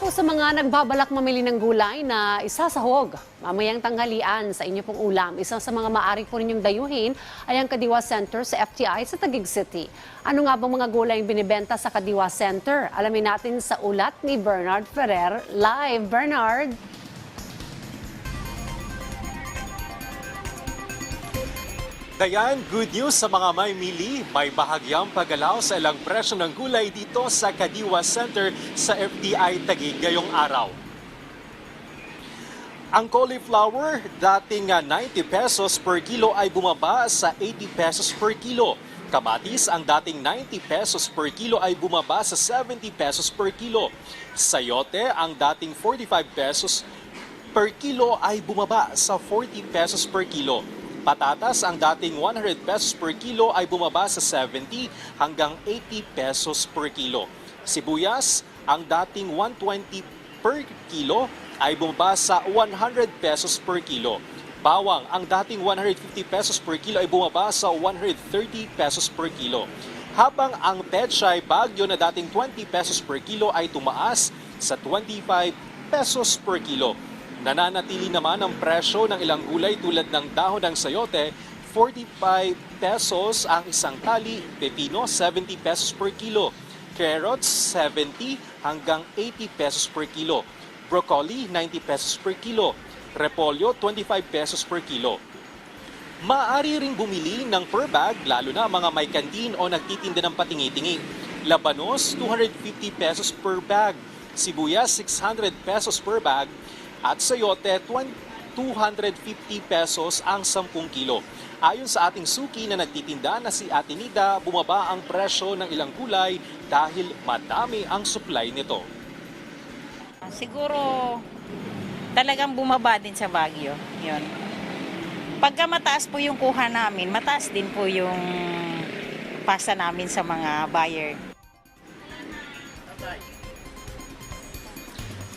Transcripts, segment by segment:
po sa mga nagbabalak mamili ng gulay na isasahog mamayang tanghalian sa inyo pong ulam. Isa sa mga maaari po ninyong dayuhin ay ang Kadiwa Center sa FTI sa Taguig City. Ano nga bang mga gulay ang binibenta sa Kadiwa Center? Alamin natin sa ulat ni Bernard Ferrer. Live, Bernard! Dayan, good news sa mga may mili. May bahagyang pagalaw sa ilang presyo ng gulay dito sa Kadiwa Center sa FTI Taguig ngayong araw. Ang cauliflower, dating ah, 90 pesos per kilo ay bumaba sa 80 pesos per kilo. Kamatis, ang dating 90 pesos per kilo ay bumaba sa 70 pesos per kilo. Sayote, ang dating 45 pesos per kilo ay bumaba sa 40 pesos per kilo. Patatas, ang dating 100 pesos per kilo ay bumaba sa 70 hanggang 80 pesos per kilo. Sibuyas, ang dating 120 per kilo ay bumaba sa 100 pesos per kilo. Bawang, ang dating 150 pesos per kilo ay bumaba sa 130 pesos per kilo. Habang ang pechay bagyo na dating 20 pesos per kilo ay tumaas sa 25 pesos per kilo. Nananatili naman ang presyo ng ilang gulay tulad ng dahon ng sayote, 45 pesos ang isang tali, pepino 70 pesos per kilo, carrots 70 hanggang 80 pesos per kilo, broccoli 90 pesos per kilo, repolyo 25 pesos per kilo. Maaari ring bumili ng per bag lalo na mga may kantin o nagtitinda ng patingi-tingi. Labanos, 250 pesos per bag. Sibuyas, 600 pesos per bag. At sayote, 20 250 pesos ang 10 kilo. Ayon sa ating suki na nagtitinda na si Ate Nida, bumaba ang presyo ng ilang gulay dahil madami ang supply nito. Siguro talagang bumaba din sa Baguio. Yun. Pagka mataas po yung kuha namin, mataas din po yung pasa namin sa mga buyer.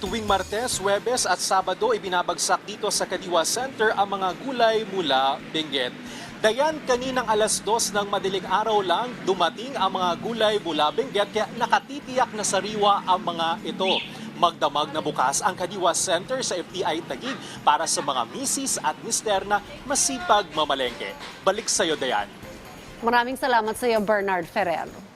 Tuwing Martes, Webes at Sabado ibinabagsak dito sa Kadiwa Center ang mga gulay mula Benguet. Dayan, kaninang alas dos ng madaling araw lang, dumating ang mga gulay mula Benguet kaya nakatitiyak na sariwa ang mga ito. Magdamag na bukas ang Kadiwa Center sa FTI Taguig para sa mga misis at mister na masipag mamalengke. Balik sa'yo, Dayan. Maraming salamat sa iyo, Bernard Ferrer.